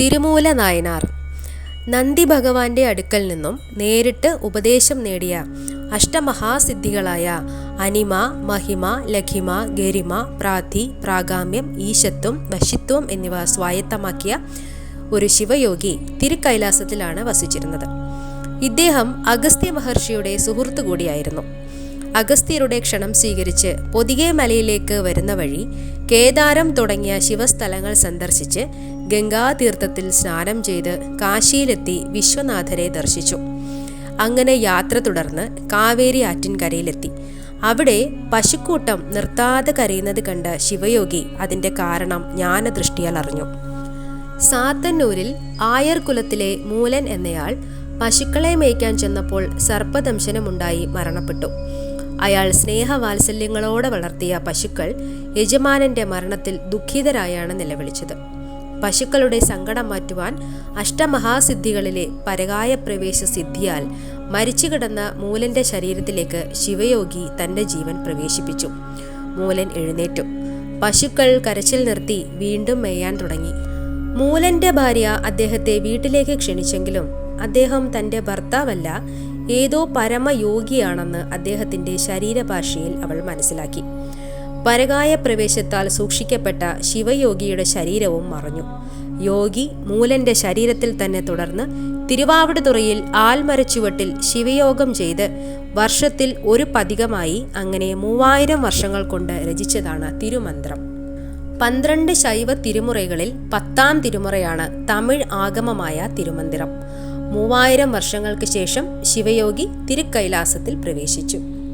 തിരുമൂല നായനാർ. നന്ദി ഭഗവാന്റെ അടുക്കൽ നിന്നും നേരിട്ട് ഉപദേശം നേടിയ അഷ്ടമഹാസിദ്ധികളായ അനിമ മഹിമ ലഖിമ ഗരിമ പ്രാതി പ്രാഗാമ്യം ഈശത്വം വശിത്വം എന്നിവ സ്വായത്തമാക്കിയ ഒരു ശിവയോഗി തിരുക്കൈലാസത്തിലാണ് വസിച്ചിരുന്നത്. ഇദ്ദേഹം അഗസ്ത്യ മഹർഷിയുടെ സുഹൃത്തു കൂടിയായിരുന്നു അഗസ്ത്യരുടെ ക്ഷണം സ്വീകരിച്ച് പൊതികെ മലയിലേക്ക് വരുന്ന വഴി കേദാരം തുടങ്ങിയ ശിവസ്ഥലങ്ങൾ സന്ദർശിച്ച് ഗംഗാതീർത്ഥത്തിൽ സ്നാനം ചെയ്ത് കാശിയിലെത്തി വിശ്വനാഥരെ ദർശിച്ചു. അങ്ങനെ യാത്ര തുടർന്ന് കാവേരി ആറ്റിൻകരയിലെത്തി അവിടെ പശുക്കൂട്ടം നിർത്താതെ കരയുന്നത് കണ്ട ശിവയോഗി അതിന്റെ കാരണം ജ്ഞാനദൃഷ്ടിയാൽ അറിഞ്ഞു. സാത്തന്നൂരിൽ ആയർ കുലത്തിലെ മൂലൻ എന്നയാൾ പശുക്കളെ മേയ്ക്കാൻ ചെന്നപ്പോൾ സർപ്പദംശനമുണ്ടായി മരണപ്പെട്ടു. അയാൾ സ്നേഹവാത്സല്യങ്ങളോടെ വളർത്തിയ പശുക്കൾ യജമാനന്റെ മരണത്തിൽ ദുഃഖിതരായാണ് നിലവിളിച്ചത്. പശുക്കളുടെ സങ്കടം മാറ്റുവാൻ അഷ്ടമഹാസിദ്ധികളിലെ പരകായ പ്രവേശ സിദ്ധിയാൽ മരിച്ചു കിടന്ന മൂലന്റെ ശരീരത്തിലേക്ക് ശിവയോഗി തന്റെ ജീവൻ പ്രവേശിപ്പിച്ചു. മൂലൻ എഴുന്നേറ്റു. പശുക്കൾ കരച്ചിൽ നിർത്തി വീണ്ടും മേയാൻ തുടങ്ങി. മൂലന്റെ ഭാര്യ അദ്ദേഹത്തെ വീട്ടിലേക്ക് ക്ഷണിച്ചെങ്കിലും അദ്ദേഹം തന്റെ ഭർത്താവല്ല ഏതോ പരമയോഗിയാണെന്ന് അദ്ദേഹത്തിന്റെ ശരീരഭാഷയിൽ അവൾ മനസ്സിലാക്കി. പരകായ പ്രവേശത്താൽ സൂക്ഷിക്കപ്പെട്ട ശിവയോഗിയുടെ ശരീരവും മറഞ്ഞു. യോഗി മൂലന്റെ ശരീരത്തിൽ തന്നെ തുടർന്ന് തിരുവാവിടുതുറയിൽ ആൽമരച്ചുവട്ടിൽ ശിവയോഗം ചെയ്ത് വർഷത്തിൽ ഒരു പതികമായി അങ്ങനെ മൂവായിരം വർഷങ്ങൾ കൊണ്ട് രചിച്ചതാണ് തിരുമന്ത്രം. പന്ത്രണ്ട് ശൈവ തിരുമുറകളിൽ പത്താം തിരുമുറയാണ് തമിഴ് ആഗമമായ തിരുമന്ദിരം. മൂവായിരം വർഷങ്ങൾക്ക് ശേഷം ശിവയോഗി തിരുക്കൈലാസത്തിൽ പ്രവേശിച്ചു.